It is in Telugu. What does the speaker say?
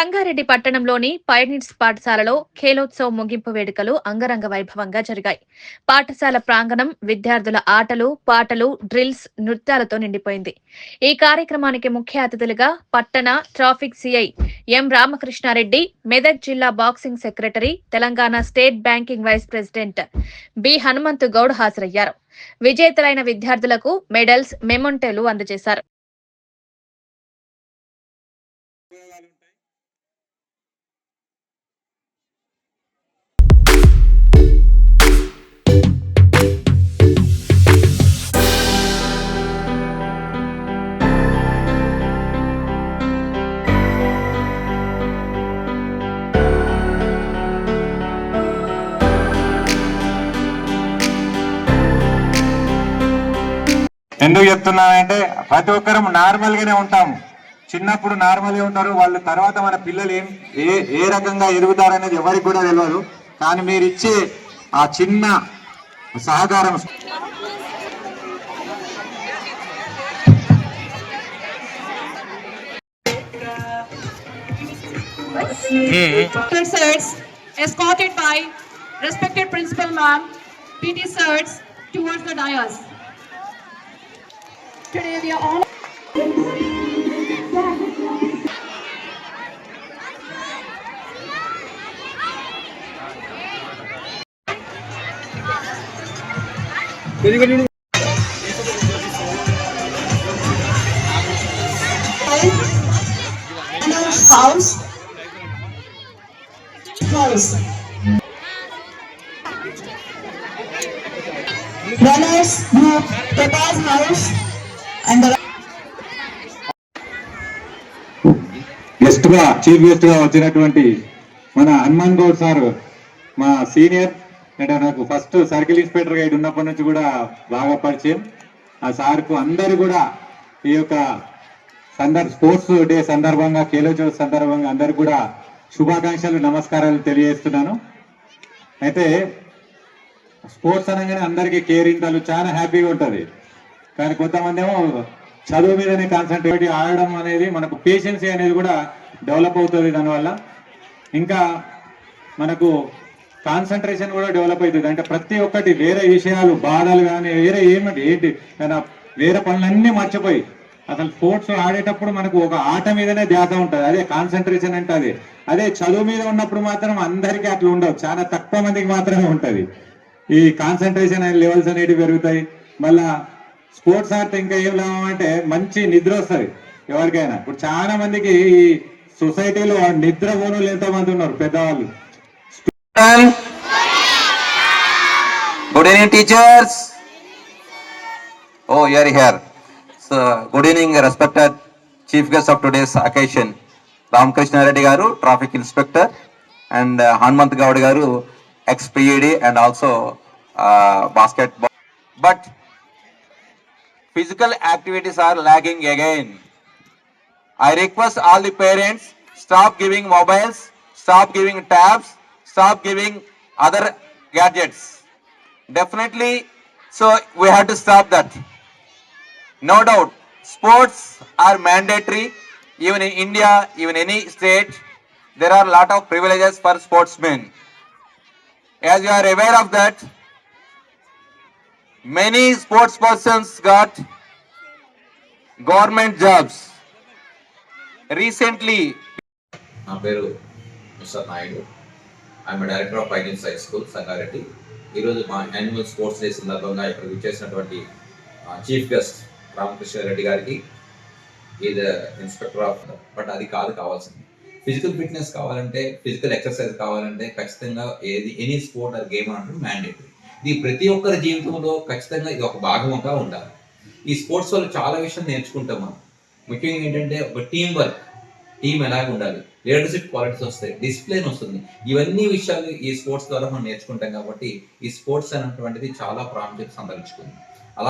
సంగారెడ్డి పట్టణంలోని పైనిట్స్ పాఠశాలలో ఖేలోత్సవ్ ముగింపు వేడుకలు అంగరంగ వైభవంగా జరిగాయి. పాఠశాల ప్రాంగణం విద్యార్థుల ఆటలు పాటలు డ్రిల్స్ నృత్యాలతో నిండిపోయింది. ఈ కార్యక్రమానికి ముఖ్య అతిథులుగా పట్టణ traffic CI M Ramakrishna Reddy Medak జిల్లా boxing secretary Telangana state banking vice president B Hanumanthu Goud హాజరయ్యారు. విజేతలైన విద్యార్థులకు మెడల్స్ మెమొంటోలు అందజేశారు. ఎందుకు చెప్తున్నానంటే ప్రతి ఒక్కరం నార్మల్ గానే ఉంటాము. చిన్నప్పుడు నార్మల్గా ఉంటారు వాళ్ళు తర్వాత మన పిల్లలు ఏం ఏ ఏ రకంగా ఎదుగుతారనేది ఎవరికి కూడా తెలియదు కానీ మీరు ఇచ్చే ఆ చిన్న సహకారం Principal sirs, escorted by respected principal ma'am, PT sirs towards the dais. Today we are house. House runners group Papa's house గెస్ట్గా చీఫ్ గెస్ట్గా వచ్చినటువంటి మన హనుమాన్ గౌడ్ సార్ మా సీనియర్ అంటే నాకు ఫస్ట్ సర్కిల్ ఇన్స్పెక్టర్ గైడ్ ఉన్నప్పటి నుంచి కూడా బాగా పరిచయం. ఆ సార్కు అందరు కూడా ఈ యొక్క సందర్భ స్పోర్ట్స్ డే సందర్భంగా కేలోచో సందర్భంగా అందరు కూడా శుభాకాంక్షలు నమస్కారాలు తెలియజేస్తున్నాను. అయితే స్పోర్ట్స్ అనగానే అందరికీ కేరింతలు చాలా హ్యాపీగా ఉంటుంది. కానీ కొంతమంది ఏమో చదువు మీదనే కాన్సన్ట్రేట్ ఆడడం అనేది మనకు పేషెన్సీ అనేది కూడా డెవలప్ అవుతుంది దానివల్ల. ఇంకా మనకు కాన్సన్ట్రేషన్ కూడా డెవలప్ అవుతుంది. అంటే ప్రతి ఒక్కటి వేరే విషయాలు బాధలు కానీ వేరే ఏమిటి ఏంటి కానీ వేరే పనులన్నీ మర్చిపోయి అసలు స్పోర్ట్స్ ఆడేటప్పుడు మనకు ఒక ఆట మీదనే ధ్యాస ఉంటుంది. అదే కాన్సన్ట్రేషన్ అంటే అదే. అదే చదువు మీద ఉన్నప్పుడు మాత్రం అందరికీ అట్లా ఉండవు. చాలా తక్కువ మందికి మాత్రమే ఉంటుంది. ఈ కాన్సన్ట్రేషన్ లెవెల్స్ అనేవి పెరుగుతాయి. మళ్ళా స్పోర్ట్స్ ఆడితే ఇంకా ఏం లాభం అంటే మంచి నిద్ర వస్తుంది ఎవరికైనా. ఇప్పుడు చాలా మందికి ఈ సొసైటీలో నిద్ర పోనులు ఎంతో మంది ఉన్నారు పెద్దవాళ్ళు. Good evening teachers oh you are here so good evening respected chief guest of today's occasion Ramakrishna Reddy garu traffic inspector and Hanumanth Goud garu ex PED and also basket but physical activities are lagging again. I request all the parents, stop giving mobiles, stop giving tabs, stop giving other gadgets. Definitely, so we have to stop that. No doubt, sports are mandatory. Even in India, even any state, there are a lot of privileges for sportsmen. As you are aware of that, many sports persons got government jobs. Recently, నా పేరు mister Naidu. I'm director of finance high school Sangareddy. ఈరోజు మా యాన్యువల్ స్పోర్ట్స్ డే సందర్భంగా ఇక్కడ విచ్చేసినటువంటి చీఫ్ గెస్ట్ రామకృష్ణ రెడ్డి గారికి ఈజ్ ఇన్స్పెక్టర్ ఆఫ్ బట్ అది కాదు కావాల్సింది. ఫిజికల్ ఫిట్నెస్ కావాలంటే ఫిజికల్ ఎక్సర్సైజ్ కావాలంటే ఖచ్చితంగా ఏది ఎనీ స్పోర్ట్ ఆర్ గేమ్ అంటే మ్యాండేటరీ ఇది ప్రతి ఒక్కరి జీవితంలో ఖచ్చితంగా ఇది ఒక భాగంగా ఉండాలి. ఈ స్పోర్ట్స్ వల్ల చాలా విషయం నేర్చుకుంటాం మనం. ముఖ్యంగా ఏంటంటే ఒక టీం వర్క్ టీం ఎలాగ ఉండాలి? లీడర్షిప్ క్వాలిటీస్ వస్తాయి డిసిప్లిన్ వస్తుంది. ఇవన్నీ విషయాలు ఈ స్పోర్ట్స్ ద్వారా మనం నేర్చుకుంటాం కాబట్టి ఈ స్పోర్ట్స్ అనేటువంటిది చాలా ప్రాముఖ్యత సంతరించుకుంది.